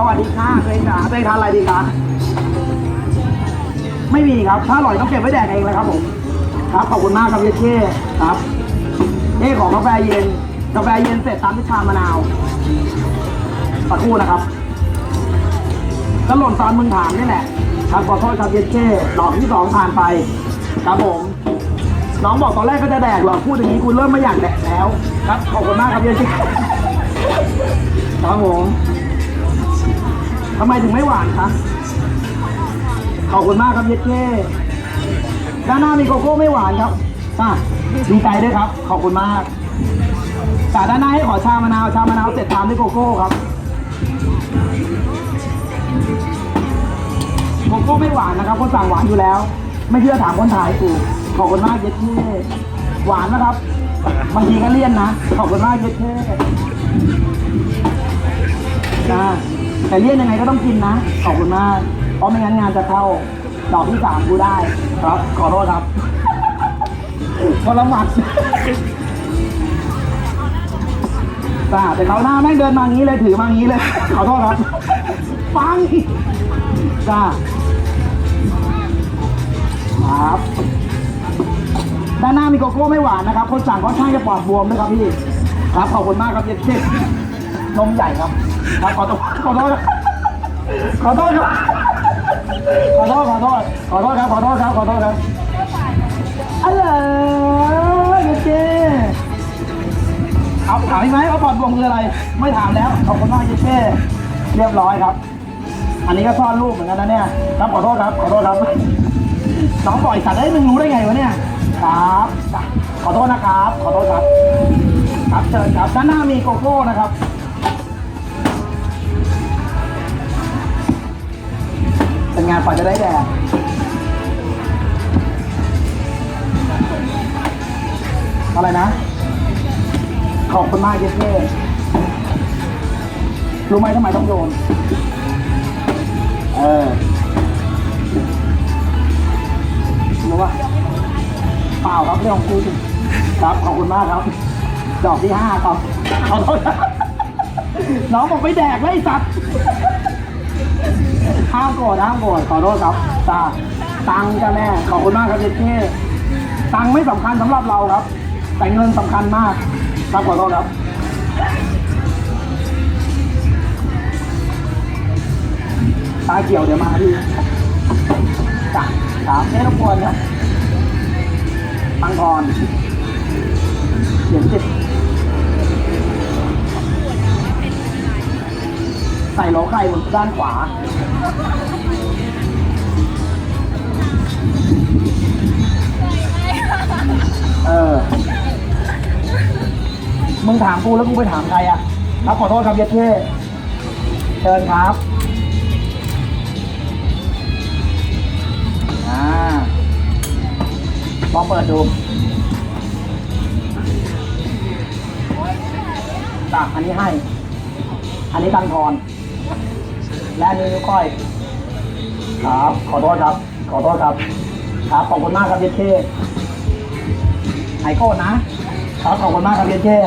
สวัสดีค่ะเคยจ๋าเคยทานอะไรดีคะไม่มีครับ ถ้าอร่อยต้องเก็บไว้แดกเองเลยครับผม ครับขอบคุณมากครับเยเช่ครับเอ้ของกาแฟเย็น กาแฟเย็นเสร็จตามด้วยชามะนาวสักครู่นะครับก็หล่นตอนมึงถามนี่แหละ ครับขอโทษครับเยเช่ดอกที่สองผ่านไป ครับผม น้องบอกตอนแรกก็จะแดกหรอกพูดอย่างนี้คุณเริ่มไม่อยากแดกแล้ว ครับขอบคุณมากครับเยเช่ครับผม ทำไมถึงไม่หวานคะ ขอบคุณมากครับเยเช่ด้านหน้ามีโกโก้ไม่หวานครับอะดีใจด้วยครับ ขอบคุณมากแต่ด้านหน้าให้ขอชามะนาว ชามะนาวเสร็จตามด้วยโกโก้ครับ โกโก้ไม่หวานนะครับ คนสั่งหวานอยู่แล้ว ไม่เชื่อถามคนถ่ายกูขอบคุณมากเยเช่หวานนะครับ บางทีก็เลี่ยนนะ ขอบคุณมากเยเช่นะ แต่เลี่ยนยังไงก็ต้องกินนะ ขอบคุณมาก เพราะไม่งั้นงานจะเข้า ดอกที่สามกูได้ ครับ ขอโทษครับคนละหมัดจ้าแต่เขาหน้าแม่งเดินมางี้เลยถือมางี้เลย ขอโทษครับ ฟังจ้าครับด้านหน้ามีโกโก้ไม่หวานนะครับ คนสั่งค่อนข้างจะปลอดบวมด้วยครับพี่ ครับขอบคุณมากครับเจ๊นมใหญ่ครับ ครับขอโทษขอโทษครับขอโทษครับขอโทษขอโทษขอโทษครับขอโทษครับขอโทษครับอะไรเจ๊เอาถามอีกไหมว่าปลอดบวมคืออะไร ไม่ถามแล้วขอบคุณมากเจ๊เรียบร้อยครับ อันนี้ก็ซ่อนรูปเหมือนกันนะเนี่ยครับขอโทษครับขอโทษครับน้องปล่อยสัตว์ได้ยมึงรู้ได้ไงวะเนี่ยครับจ้ะขอโทษนะครับ ขอโทษครับ ครับเชิญครับด้านหน้ามีโกโก้นะครับ งานฝันจะได้แดดอะไรนะ ขอบคุณมากเยสเย่รู้ไหมทำไมต้องโยน เออรู้ป่ะเปล่าครับเรื่องของกูสิครับ ขอบคุณมากครับ ดอกที่ห้าครับขอโทษน้องบอกไม่แดกเลยสัตว์ห้า โกรธห้ามโกรธขอโทษครับตาตังค์จ้าแม่ขอบคุณมากครับเจเท่ตังค์ไม่สำคัญสำหรับเราครับ แต่เงินสำคัญมากครับขอโทษครับตาเกี่ยวเดี๋ยวมาพี่จ้ะถามไม่รบกวนครับตังทอนเขียนจิต ใส่โหลไข่บนด้านขวา เออ มึงถามกูแล้วกูไปถามใครอะครับขอโทษครับเยดเท่เชิญครับอ่าลองเปิดดูจ้ะอันนี้ให้ อันนี้ตังทอน และนนี้นิ้วก้อยครับขอโทษครับ ขอโทษครับ ครับขอบคุณมากครับเยเท่หายโก้นะครับขอบคุณมากครับเยเท่